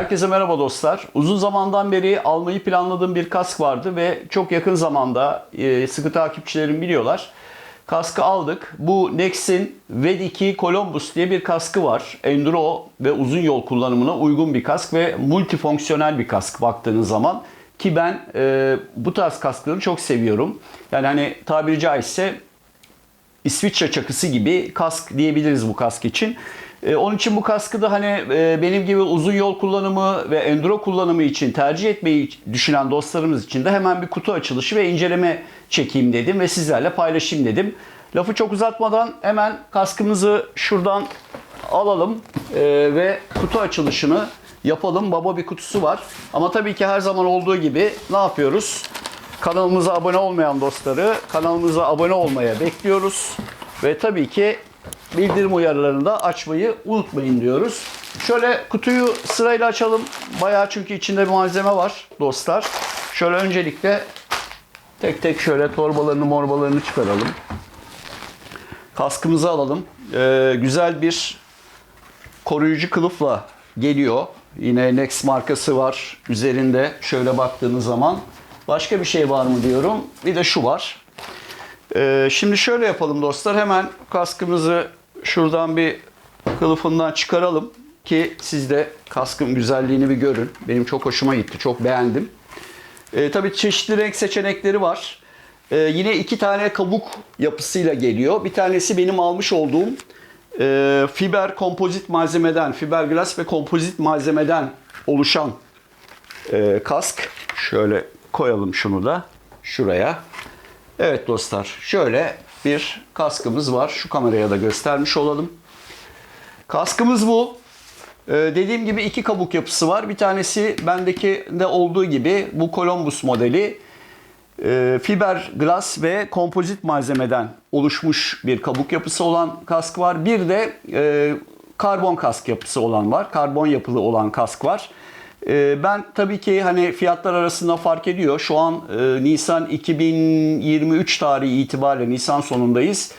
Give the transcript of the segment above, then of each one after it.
Herkese merhaba dostlar. Uzun zamandan beri almayı planladığım bir kask vardı ve çok yakın zamanda e, sıkı takipçilerim biliyorlar. Kaskı aldık. Bu Nex'in Ved 2 Columbus diye bir kaskı var. Enduro ve uzun yol kullanımına uygun bir kask ve multifonksiyonel bir kask baktığınız zaman. Ki ben e, bu tarz kaskları çok seviyorum. Yani hani tabiri caizse İsviçre çakısı gibi kask diyebiliriz bu kask için. E, onun için bu kaskı da hani e, benim gibi uzun yol kullanımı ve enduro kullanımı için tercih etmeyi düşünen dostlarımız için de hemen bir kutu açılışı ve inceleme çekeyim dedim ve sizlerle paylaşayım dedim. Lafı çok uzatmadan hemen kaskımızı şuradan alalım e, ve kutu açılışını yapalım. Baba bir kutusu var. Ama tabii ki her zaman olduğu gibi ne yapıyoruz? Kanalımıza abone olmayan dostları kanalımıza abone olmaya bekliyoruz. Ve tabii ki bildirim uyarılarını da açmayı unutmayın diyoruz. Şöyle kutuyu sırayla açalım. Bayağı çünkü içinde bir malzeme var dostlar. Şöyle öncelikle tek tek şöyle torbalarını morbalarını çıkaralım. Kaskımızı alalım. Ee, güzel bir koruyucu kılıfla geliyor. Yine Nex markası var üzerinde. Şöyle baktığınız zaman başka bir şey var mı diyorum. Bir de şu var. Ee, şimdi şöyle yapalım dostlar. Hemen kaskımızı şuradan bir kılıfından çıkaralım ki siz de kaskın güzelliğini bir görün. Benim çok hoşuma gitti. Çok beğendim. Ee, tabii çeşitli renk seçenekleri var. Ee, yine iki tane kabuk yapısıyla geliyor. Bir tanesi benim almış olduğum e, fiber kompozit malzemeden, fiberglass ve kompozit malzemeden oluşan e, kask. Şöyle koyalım şunu da şuraya. Evet dostlar şöyle bir kaskımız var. Şu kameraya da göstermiş olalım. Kaskımız bu. Ee, dediğim gibi iki kabuk yapısı var. Bir tanesi bendeki de olduğu gibi bu Columbus modeli e, fiberglass ve kompozit malzemeden oluşmuş bir kabuk yapısı olan kask var. Bir de e, karbon kask yapısı olan var. Karbon yapılı olan kask var. E, ben tabii ki hani fiyatlar arasında fark ediyor. Şu an e, Nisan 2023 tarihi itibariyle Nisan sonundayız.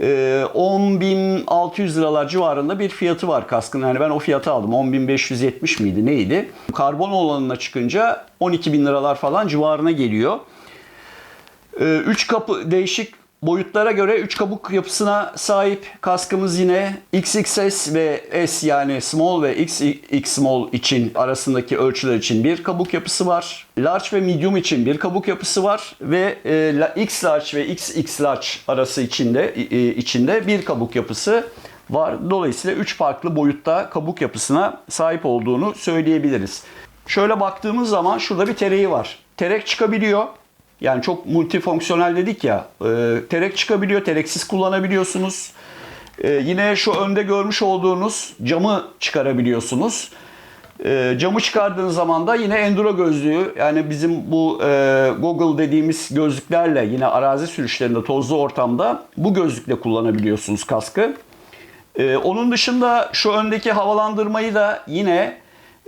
E, 10.600 liralar civarında bir fiyatı var kaskın. Yani ben o fiyatı aldım. 10.570 miydi neydi? Karbon olanına çıkınca 12.000 liralar falan civarına geliyor. 3 kapı değişik boyutlara göre 3 kabuk yapısına sahip kaskımız yine XXS ve S yani small ve XX small için arasındaki ölçüler için bir kabuk yapısı var. Large ve medium için bir kabuk yapısı var ve e, X large ve XX large arası içinde e, içinde bir kabuk yapısı var. Dolayısıyla 3 farklı boyutta kabuk yapısına sahip olduğunu söyleyebiliriz. Şöyle baktığımız zaman şurada bir tereyi var. Terek çıkabiliyor. Yani çok multifonksiyonel dedik ya. E, terek çıkabiliyor, tereksiz kullanabiliyorsunuz. E, yine şu önde görmüş olduğunuz camı çıkarabiliyorsunuz. E, camı çıkardığınız zaman da yine enduro gözlüğü yani bizim bu e, Google dediğimiz gözlüklerle yine arazi sürüşlerinde tozlu ortamda bu gözlükle kullanabiliyorsunuz kaskı. E, onun dışında şu öndeki havalandırmayı da yine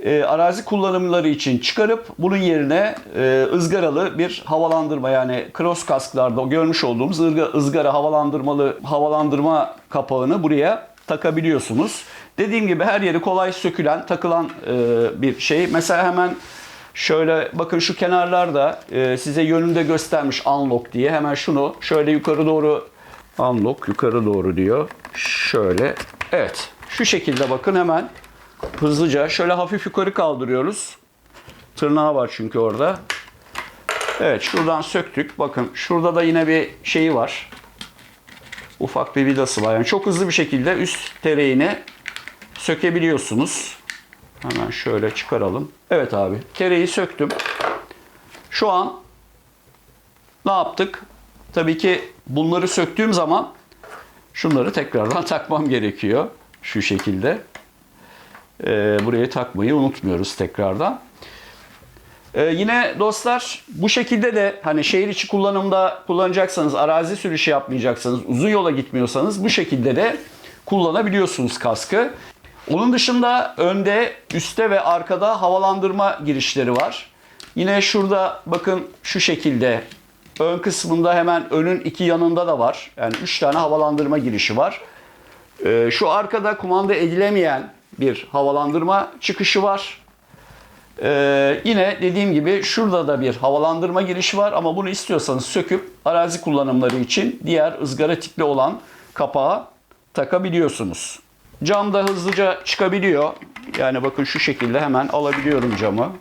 e, arazi kullanımları için çıkarıp bunun yerine e, ızgaralı bir havalandırma yani cross kasklarda görmüş olduğumuz ızgara, havalandırmalı havalandırma kapağını buraya takabiliyorsunuz. Dediğim gibi her yeri kolay sökülen, takılan e, bir şey. Mesela hemen şöyle bakın şu kenarlarda e, size yönünde göstermiş unlock diye. Hemen şunu şöyle yukarı doğru unlock yukarı doğru diyor. Şöyle evet şu şekilde bakın hemen hızlıca şöyle hafif yukarı kaldırıyoruz. Tırnağı var çünkü orada. Evet şuradan söktük. Bakın şurada da yine bir şeyi var. Ufak bir vidası var. Yani çok hızlı bir şekilde üst tereğini sökebiliyorsunuz. Hemen şöyle çıkaralım. Evet abi tereyi söktüm. Şu an ne yaptık? Tabii ki bunları söktüğüm zaman şunları tekrardan takmam gerekiyor. Şu şekilde e, buraya takmayı unutmuyoruz tekrardan. E, yine dostlar bu şekilde de hani şehir içi kullanımda kullanacaksanız, arazi sürüşü yapmayacaksanız, uzun yola gitmiyorsanız bu şekilde de kullanabiliyorsunuz kaskı. Onun dışında önde, üstte ve arkada havalandırma girişleri var. Yine şurada bakın şu şekilde ön kısmında hemen önün iki yanında da var. Yani 3 tane havalandırma girişi var. Ee, şu arkada kumanda edilemeyen bir havalandırma çıkışı var. Ee, yine dediğim gibi şurada da bir havalandırma girişi var ama bunu istiyorsanız söküp arazi kullanımları için diğer ızgara tipli olan kapağı takabiliyorsunuz. Cam da hızlıca çıkabiliyor. Yani bakın şu şekilde hemen alabiliyorum camı.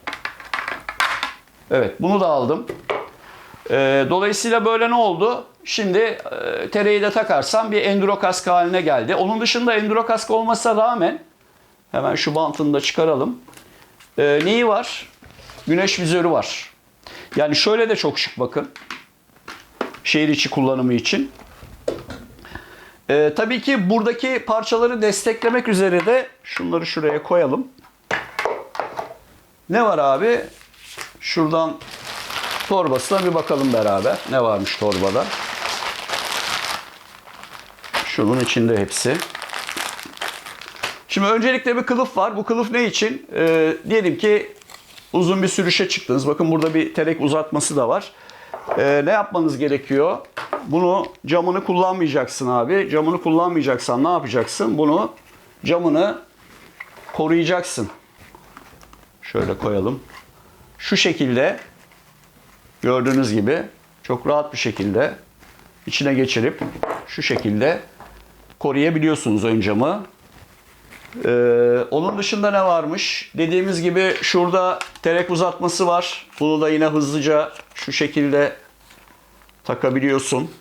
Evet bunu da aldım. Ee, dolayısıyla böyle ne oldu? Şimdi e, tereyi de takarsam bir enduro kask haline geldi. Onun dışında enduro kask olmasına rağmen hemen şu bantını da çıkaralım. Ee, neyi var? Güneş vizörü var. Yani şöyle de çok şık bakın. Şehir içi kullanımı için. Ee, tabii ki buradaki parçaları desteklemek üzere de şunları şuraya koyalım. Ne var abi? Şuradan torbasına bir bakalım beraber. Ne varmış torbada? Şunun içinde hepsi. Şimdi öncelikle bir kılıf var. Bu kılıf ne için? Ee, diyelim ki uzun bir sürüşe çıktınız. Bakın burada bir terek uzatması da var. Ee, ne yapmanız gerekiyor? Bunu camını kullanmayacaksın abi. Camını kullanmayacaksan ne yapacaksın? Bunu camını koruyacaksın. Şöyle koyalım. Şu şekilde gördüğünüz gibi çok rahat bir şekilde içine geçirip şu şekilde koruyabiliyorsunuz ön camı. Ee, onun dışında ne varmış? Dediğimiz gibi şurada terek uzatması var. Bunu da yine hızlıca şu şekilde takabiliyorsun.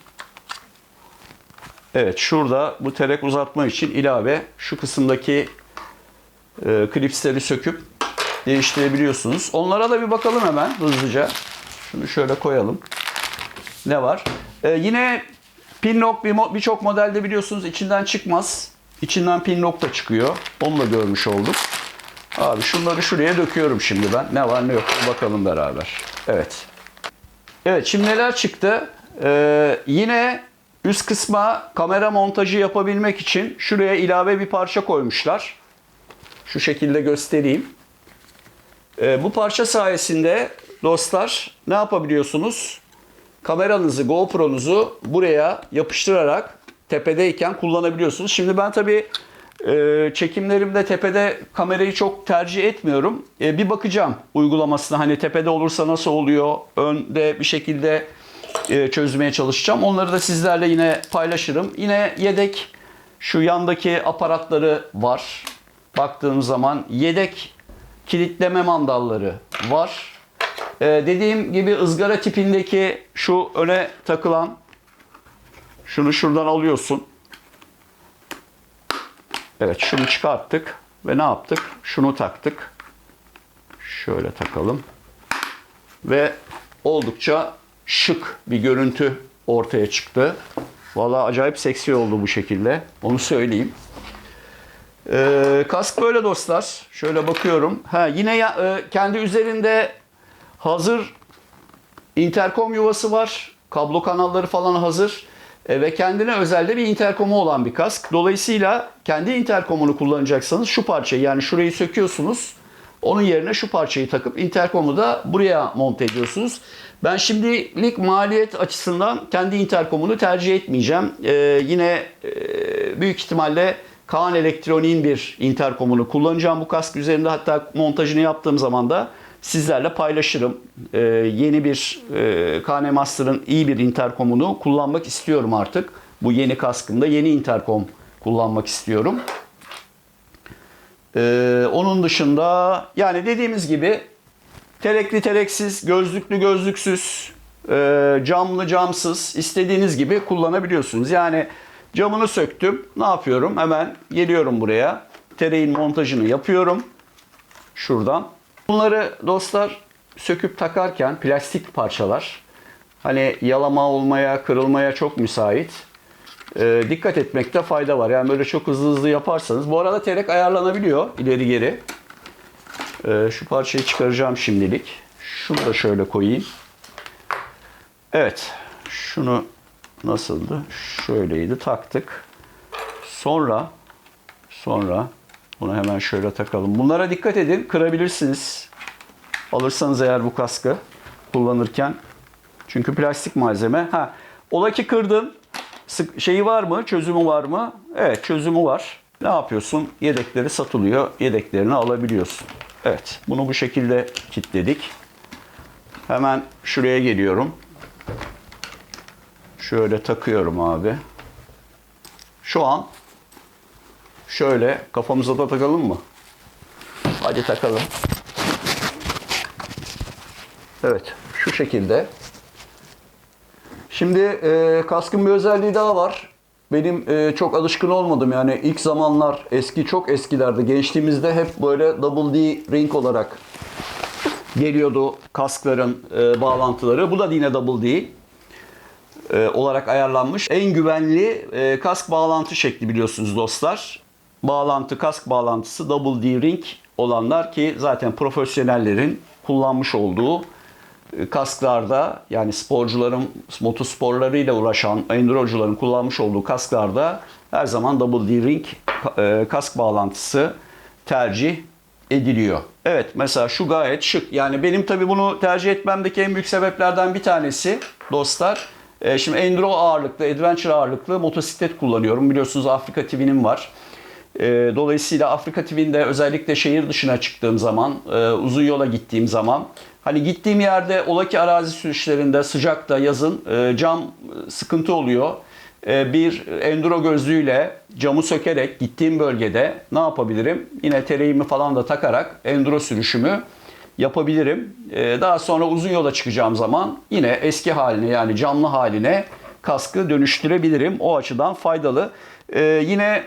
Evet şurada bu terek uzatma için ilave şu kısımdaki e, klipsleri söküp değiştirebiliyorsunuz. Onlara da bir bakalım hemen hızlıca. Şunu şöyle koyalım. Ne var? Ee, yine pinlock birçok modelde biliyorsunuz içinden çıkmaz. İçinden pinlock da çıkıyor. Onu da görmüş olduk. Abi şunları şuraya döküyorum şimdi ben. Ne var ne yok bakalım beraber. Evet. Evet şimdi neler çıktı? Ee, yine üst kısma kamera montajı yapabilmek için şuraya ilave bir parça koymuşlar. Şu şekilde göstereyim. Ee, bu parça sayesinde dostlar ne yapabiliyorsunuz? Kameranızı, GoPro'nuzu buraya yapıştırarak tepedeyken kullanabiliyorsunuz. Şimdi ben tabii e, çekimlerimde tepede kamerayı çok tercih etmiyorum. E, bir bakacağım uygulamasına hani tepede olursa nasıl oluyor, önde bir şekilde e, çözmeye çalışacağım. Onları da sizlerle yine paylaşırım. Yine yedek şu yandaki aparatları var. Baktığım zaman yedek kilitleme mandalları var. Ee, dediğim gibi ızgara tipindeki şu öne takılan şunu şuradan alıyorsun. Evet şunu çıkarttık ve ne yaptık? Şunu taktık. Şöyle takalım. Ve oldukça şık bir görüntü ortaya çıktı. Vallahi acayip seksi oldu bu şekilde. Onu söyleyeyim. Ee, kask böyle dostlar. Şöyle bakıyorum. Ha yine ya, e, kendi üzerinde hazır interkom yuvası var. Kablo kanalları falan hazır. E, ve kendine özel de bir interkomu olan bir kask. Dolayısıyla kendi interkomunu kullanacaksanız şu parçayı yani şurayı söküyorsunuz. Onun yerine şu parçayı takıp interkomu da buraya monte ediyorsunuz. Ben şimdilik maliyet açısından kendi interkomunu tercih etmeyeceğim. Ee, yine e, büyük ihtimalle Kaan Elektronik'in bir interkomunu kullanacağım bu kask üzerinde. Hatta montajını yaptığım zaman da sizlerle paylaşırım. Ee, yeni bir e, KN Master'ın iyi bir interkomunu kullanmak istiyorum artık. Bu yeni kaskımda yeni interkom kullanmak istiyorum. Ee, onun dışında yani dediğimiz gibi terekli tereksiz, gözlüklü gözlüksüz, e, camlı camsız istediğiniz gibi kullanabiliyorsunuz. Yani camını söktüm. Ne yapıyorum? Hemen geliyorum buraya. Tereğin montajını yapıyorum. Şuradan. Bunları dostlar söküp takarken plastik parçalar hani yalama olmaya, kırılmaya çok müsait. Ee, dikkat etmekte fayda var. Yani böyle çok hızlı hızlı yaparsanız. Bu arada terek ayarlanabiliyor ileri geri. Ee, şu parçayı çıkaracağım şimdilik. Şunu da şöyle koyayım. Evet. Şunu nasıldı? Şöyleydi. Taktık. Sonra sonra bunu hemen şöyle takalım. Bunlara dikkat edin. Kırabilirsiniz. Alırsanız eğer bu kaskı kullanırken. Çünkü plastik malzeme. Ha, ola ki kırdın. Sık, şeyi var mı? Çözümü var mı? Evet, çözümü var. Ne yapıyorsun? Yedekleri satılıyor. Yedeklerini alabiliyorsun. Evet, bunu bu şekilde kilitledik. Hemen şuraya geliyorum. Şöyle takıyorum abi. Şu an şöyle kafamıza da takalım mı? Hadi takalım. Evet, şu şekilde. Şimdi e, kaskın bir özelliği daha var. Benim e, çok alışkın olmadım yani ilk zamanlar eski çok eskilerde gençliğimizde hep böyle double D ring olarak geliyordu kaskların e, bağlantıları. Bu da yine double D e, olarak ayarlanmış. En güvenli e, kask bağlantı şekli biliyorsunuz dostlar. Bağlantı, kask bağlantısı double D ring olanlar ki zaten profesyonellerin kullanmış olduğu e, kasklarda yani sporcuların motosporlarıyla uğraşan endurocuların kullanmış olduğu kasklarda her zaman double D ring e, kask bağlantısı tercih ediliyor. Evet mesela şu gayet şık. Yani benim tabi bunu tercih etmemdeki en büyük sebeplerden bir tanesi dostlar. e, Şimdi enduro ağırlıklı, adventure ağırlıklı motosiklet kullanıyorum. Biliyorsunuz Afrika TV'nin var. E, Dolayısıyla Afrika TV'nde özellikle şehir dışına çıktığım zaman, e, uzun yola gittiğim zaman Hani gittiğim yerde ola ki arazi sürüşlerinde sıcakta yazın e, cam e, sıkıntı oluyor. Bir enduro gözlüğüyle camı sökerek gittiğim bölgede ne yapabilirim? Yine tereğimi falan da takarak enduro sürüşümü yapabilirim. Daha sonra uzun yola çıkacağım zaman yine eski haline yani camlı haline kaskı dönüştürebilirim. O açıdan faydalı. E, Yine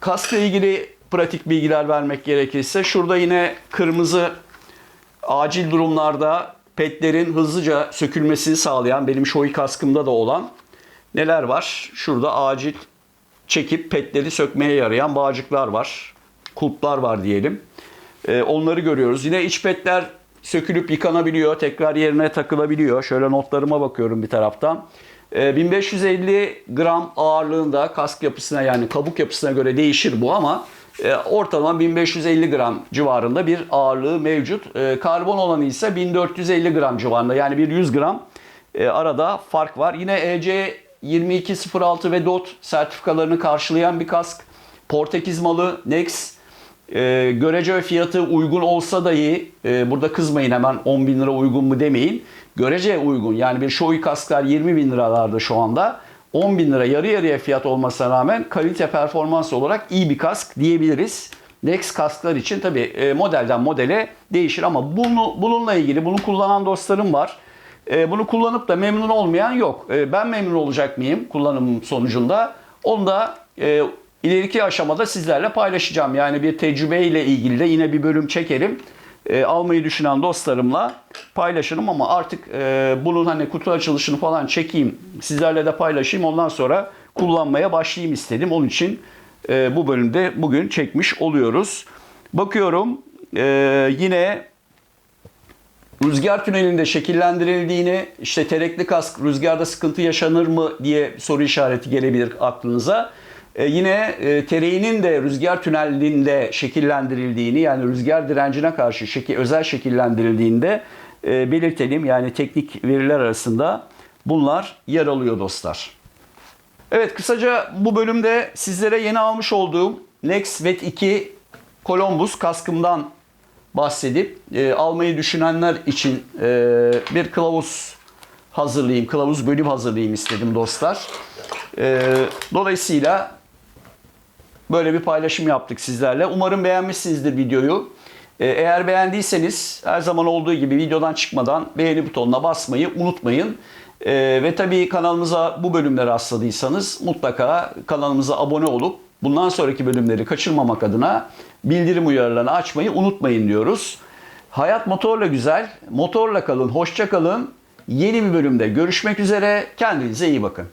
kaskla ilgili pratik bilgiler vermek gerekirse şurada yine kırmızı acil durumlarda petlerin hızlıca sökülmesini sağlayan benim Shoei kaskımda da olan neler var? Şurada acil çekip petleri sökmeye yarayan bağcıklar var. Kulplar var diyelim. Ee, onları görüyoruz. Yine iç petler sökülüp yıkanabiliyor. Tekrar yerine takılabiliyor. Şöyle notlarıma bakıyorum bir taraftan. Ee, 1550 gram ağırlığında kask yapısına yani kabuk yapısına göre değişir bu ama e, ortalama 1550 gram civarında bir ağırlığı mevcut. E, karbon olanı ise 1450 gram civarında yani bir 100 gram e, arada fark var. Yine EC 2206 ve DOT sertifikalarını karşılayan bir kask. Portekiz malı Nex e, görece fiyatı uygun olsa dahi e, burada kızmayın hemen 10 bin lira uygun mu demeyin. Görece uygun yani bir Shoei kasklar 20 bin liralarda şu anda. 10 bin lira yarı yarıya fiyat olmasına rağmen kalite performans olarak iyi bir kask diyebiliriz. Nex kasklar için tabi e, modelden modele değişir ama bunu, bununla ilgili bunu kullanan dostlarım var. E, Bunu kullanıp da memnun olmayan yok. E, Ben memnun olacak mıyım kullanım sonucunda? Onu da e, ileriki aşamada sizlerle paylaşacağım. Yani bir tecrübeyle ilgili de yine bir bölüm çekerim. E, almayı düşünen dostlarımla paylaşırım ama artık e, bunun hani kutu açılışını falan çekeyim, sizlerle de paylaşayım. Ondan sonra kullanmaya başlayayım istedim. Onun için e, bu bölümde bugün çekmiş oluyoruz. Bakıyorum e, yine rüzgar tünelinde şekillendirildiğini, işte terekli kask rüzgarda sıkıntı yaşanır mı diye soru işareti gelebilir aklınıza. Ee, yine e, tereğinin de rüzgar tünelinde şekillendirildiğini yani rüzgar direncine karşı şekil, özel şekillendirildiğinde e, belirtelim. Yani teknik veriler arasında bunlar yer alıyor dostlar. Evet kısaca bu bölümde sizlere yeni almış olduğum Nex Vet 2 Columbus kaskımdan bahsedip e, almayı düşünenler için e, bir kılavuz hazırlayayım, kılavuz bölüm hazırlayayım istedim dostlar. E, dolayısıyla böyle bir paylaşım yaptık sizlerle. Umarım beğenmişsinizdir videoyu. E, eğer beğendiyseniz her zaman olduğu gibi videodan çıkmadan beğeni butonuna basmayı unutmayın. E, ve tabii kanalımıza bu bölümde rastladıysanız mutlaka kanalımıza abone olup bundan sonraki bölümleri kaçırmamak adına bildirim uyarılarını açmayı unutmayın diyoruz. Hayat motorla güzel, motorla kalın, hoşça kalın. Yeni bir bölümde görüşmek üzere. Kendinize iyi bakın.